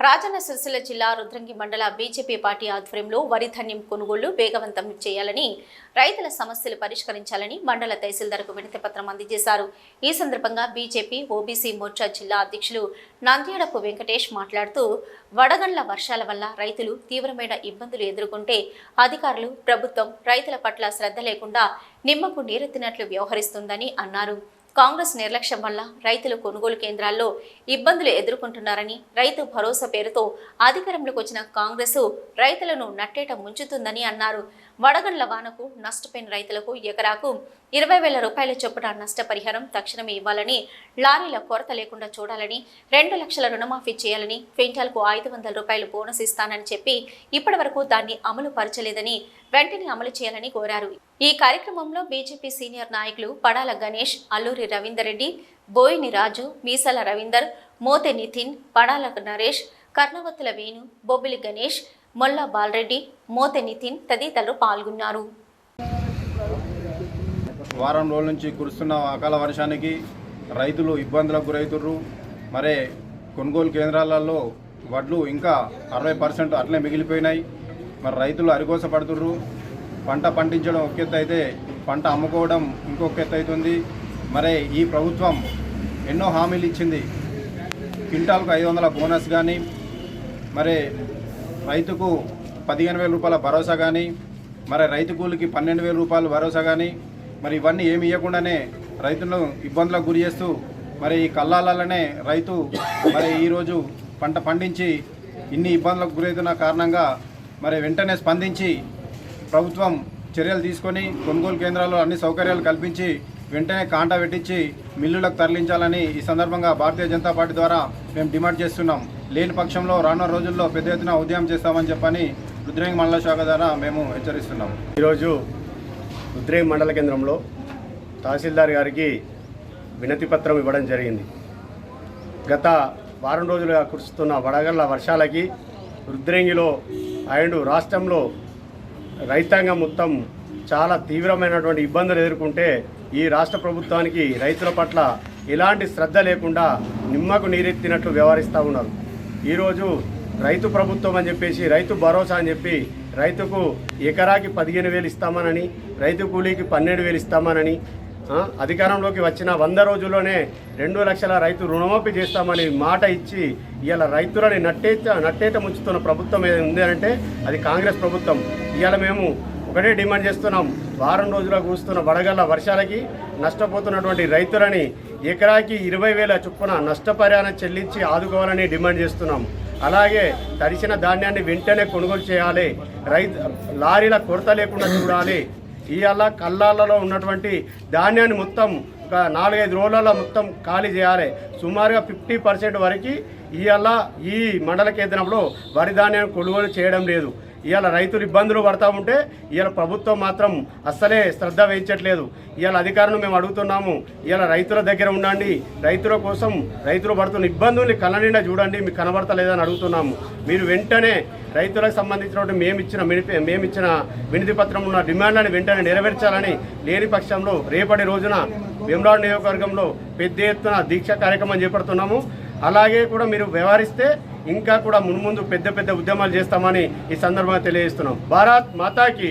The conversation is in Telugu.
రాజన్న సిరిసిల్ల జిల్లా రుద్రంగి మండల బీజేపీ పార్టీ ఆధ్వర్యంలో వరి ధాన్యం కొనుగోళ్ళు వేగవంతం చేయాలని రైతుల సమస్యలు పరిష్కరించాలని మండల తహసీల్దార్కు వినతి పత్రం అందజేశారు. ఈ సందర్భంగా బీజేపీ ఓబీసీ మోర్చా జిల్లా అధ్యక్షులు నంద్యాడపు వెంకటేష్ మాట్లాడుతూ వడగండ్ల వర్షాల వల్ల రైతులు తీవ్రమైన ఇబ్బందులు ఎదుర్కొంటే అధికారులు ప్రభుత్వం రైతుల పట్ల శ్రద్ధ లేకుండా నిమ్మకు నీరెత్తినట్లు వ్యవహరిస్తుందని అన్నారు. కాంగ్రెస్ నిర్లక్ష్యం వల్ల రైతులు కొనుగోలు కేంద్రాల్లో ఇబ్బందులు ఎదుర్కొంటున్నారని రైతు భరోసా పేరుతో అధికారంలోకి వచ్చిన కాంగ్రెస్ రైతులను నట్టేట ముంచుతుందని అన్నారు. వడగండ్ల వానకు నష్టపోయిన రైతులకు ఎకరాకు ఇరవై వేల రూపాయల చొప్పున నష్టపరిహారం తక్షణమే ఇవ్వాలని లారీల కొరత లేకుండా చూడాలని రెండు లక్షల రుణమాఫీ చేయాలని క్వింటాల్కు ఐదు వందల రూపాయలు బోనస్ ఇస్తానని చెప్పి ఇప్పటి వరకు దాన్ని అమలు పరచలేదని వెంటనే అమలు చేయాలని కోరారు. ఈ కార్యక్రమంలో బీజేపీ సీనియర్ నాయకులు పడాల గణేష్ అల్లూరి రవీందర్ రెడ్డి బోయిని రాజు మీసాల రవీందర్ మోతె నితిన్ పడాల నరేష్ కర్ణవత్తుల వేణు బొబ్బిలి గణేష్ మొల్లా బాలరెడ్డి మోతె నితిన్ తదితరులు పాల్గొన్నారు. వారం రోజుల నుంచి కురుస్తున్న అకాల వర్షానికి రైతులు ఇబ్బందులకు గురవుతుర్రు మరే కొనుగోలు కేంద్రాలలో వడ్లు ఇంకా అరవై పర్సెంట్ అట్లే మిగిలిపోయినాయి. మరి రైతులు అరిగోస పడుతుర్రు పంట పండించడం ఒక ఎత్తు అయితే పంట అమ్ముకోవడం ఇంకొక ఎత్తు అవుతుంది మరే ఈ ప్రభుత్వం ఎన్నో హామీలు ఇచ్చింది. క్వింటాల్కు ఐదు వందల బోనస్ కానీ మరి రైతుకు పదిహేను వేల రూపాయల భరోసా కానీ మరి రైతు కూలికి పన్నెండు వేల రూపాయలు భరోసా కానీ మరి ఇవన్నీ ఏమి ఇవ్వకుండానే రైతులను ఇబ్బందులకు గురి చేస్తూ మరి ఈ కల్లాలనే రైతు మరి ఈరోజు పంట పండించి ఇన్ని ఇబ్బందులకు గురవుతున్న కారణంగా మరి వెంటనే స్పందించి ప్రభుత్వం చర్యలు తీసుకొని కొనుగోలు కేంద్రాల్లో అన్ని సౌకర్యాలు కల్పించి వెంటనే కాంటా పెట్టించి మిల్లులకు తరలించాలని ఈ సందర్భంగా భారతీయ జనతా పార్టీ ద్వారా మేము డిమాండ్ చేస్తున్నాం. లేని పక్షంలో రానున్న రోజుల్లో పెద్ద ఎత్తున ఉద్యమం చేస్తామని చెప్పని రుద్రంగి మండల శాఖ ద్వారా మేము హెచ్చరిస్తున్నాం. ఈరోజు రుద్రేం మండల కేంద్రంలో తహసీల్దార్ గారికి వినతి పత్రం ఇవ్వడం జరిగింది. గత వారం రోజులుగా కురుస్తున్న వడగళ్ళ వర్షాలకి రుద్రేంగిలో అండ్ రాష్ట్రంలో రైతాంగం మొత్తం చాలా తీవ్రమైనటువంటి ఇబ్బందులు ఎదుర్కొంటే ఈ రాష్ట్ర ప్రభుత్వానికి రైతుల పట్ల ఎలాంటి శ్రద్ధ లేకుండా నిమ్మకు నీరెత్తినట్లు వ్యవహరిస్తూ ఉన్నారు. ఈరోజు రైతు ప్రభుత్వం అని చెప్పేసి రైతు భరోసా అని చెప్పి రైతుకు ఎకరాకి పదిహేను వేలు ఇస్తామనని రైతు కూలీకి పన్నెండు వేలు ఇస్తామనని అధికారంలోకి వచ్చిన వంద రోజుల్లోనే రెండు లక్షల రైతు రుణమాఫీ చేస్తామని మాట ఇచ్చి ఇవాళ రైతులని నట్టేట నట్టేట ముంచుతున్న ప్రభుత్వం ఏది ఉంది అంటే అది కాంగ్రెస్ ప్రభుత్వం. ఇవాళ మేము ఒకటే డిమాండ్ చేస్తున్నాం. వారం రోజులకు కూస్తున్న వడగళ్ళ వర్షాలకి నష్టపోతున్నటువంటి రైతులని ఎకరాకి ఇరవై వేల చొప్పున నష్టపరిహారం చెల్లించి ఆదుకోవాలని డిమాండ్ చేస్తున్నాం. అలాగే తడిసిన ధాన్యాన్ని వెంటనే కొనుగోలు చేయాలి. రైతు లారీల కొరత లేకుండా చూడాలి. ఇవాళ కల్లాలలో ఉన్నటువంటి ధాన్యాన్ని మొత్తం ఒక నాలుగైదు రోజులలో మొత్తం ఖాళీ చేయాలి. సుమారుగా ఫిఫ్టీ పర్సెంట్ వరకు ఇవాళ ఈ మండల కేంద్రంలో వరి ధాన్యాన్ని కొనుగోలు చేయడం లేదు. ఇవాళ రైతులు ఇబ్బందులు పడతా ఉంటే ఇవాళ ప్రభుత్వం మాత్రం అస్సలే శ్రద్ధ వహించట్లేదు. ఇవాళ అధికారులు మేము అడుగుతున్నాము ఇవాళ రైతుల దగ్గర ఉండండి రైతుల కోసం రైతులు పడుతున్న ఇబ్బందుల్ని కళ్ళ చూడండి మీకు కనబడతలేదని అడుగుతున్నాము. మీరు వెంటనే రైతులకు సంబంధించినటువంటి మేము ఇచ్చిన మినిపి మేము ఇచ్చిన వినతి పత్రం ఉన్న డిమాండ్లను వెంటనే నెరవేర్చాలని లేని పక్షంలో రేపటి రోజున వేమరాడు నియోజకవర్గంలో పెద్ద ఎత్తున దీక్ష కార్యక్రమం చేపడుతున్నాము. అలాగే కూడా మీరు వ్యవహరిస్తే ఇంకా కూడా మున్ముందు పెద్ద పెద్ద ఉద్యమాలు చేస్తామని ఈ సందర్భంగా తెలియజేస్తున్నాం. భారత్ మాతాకి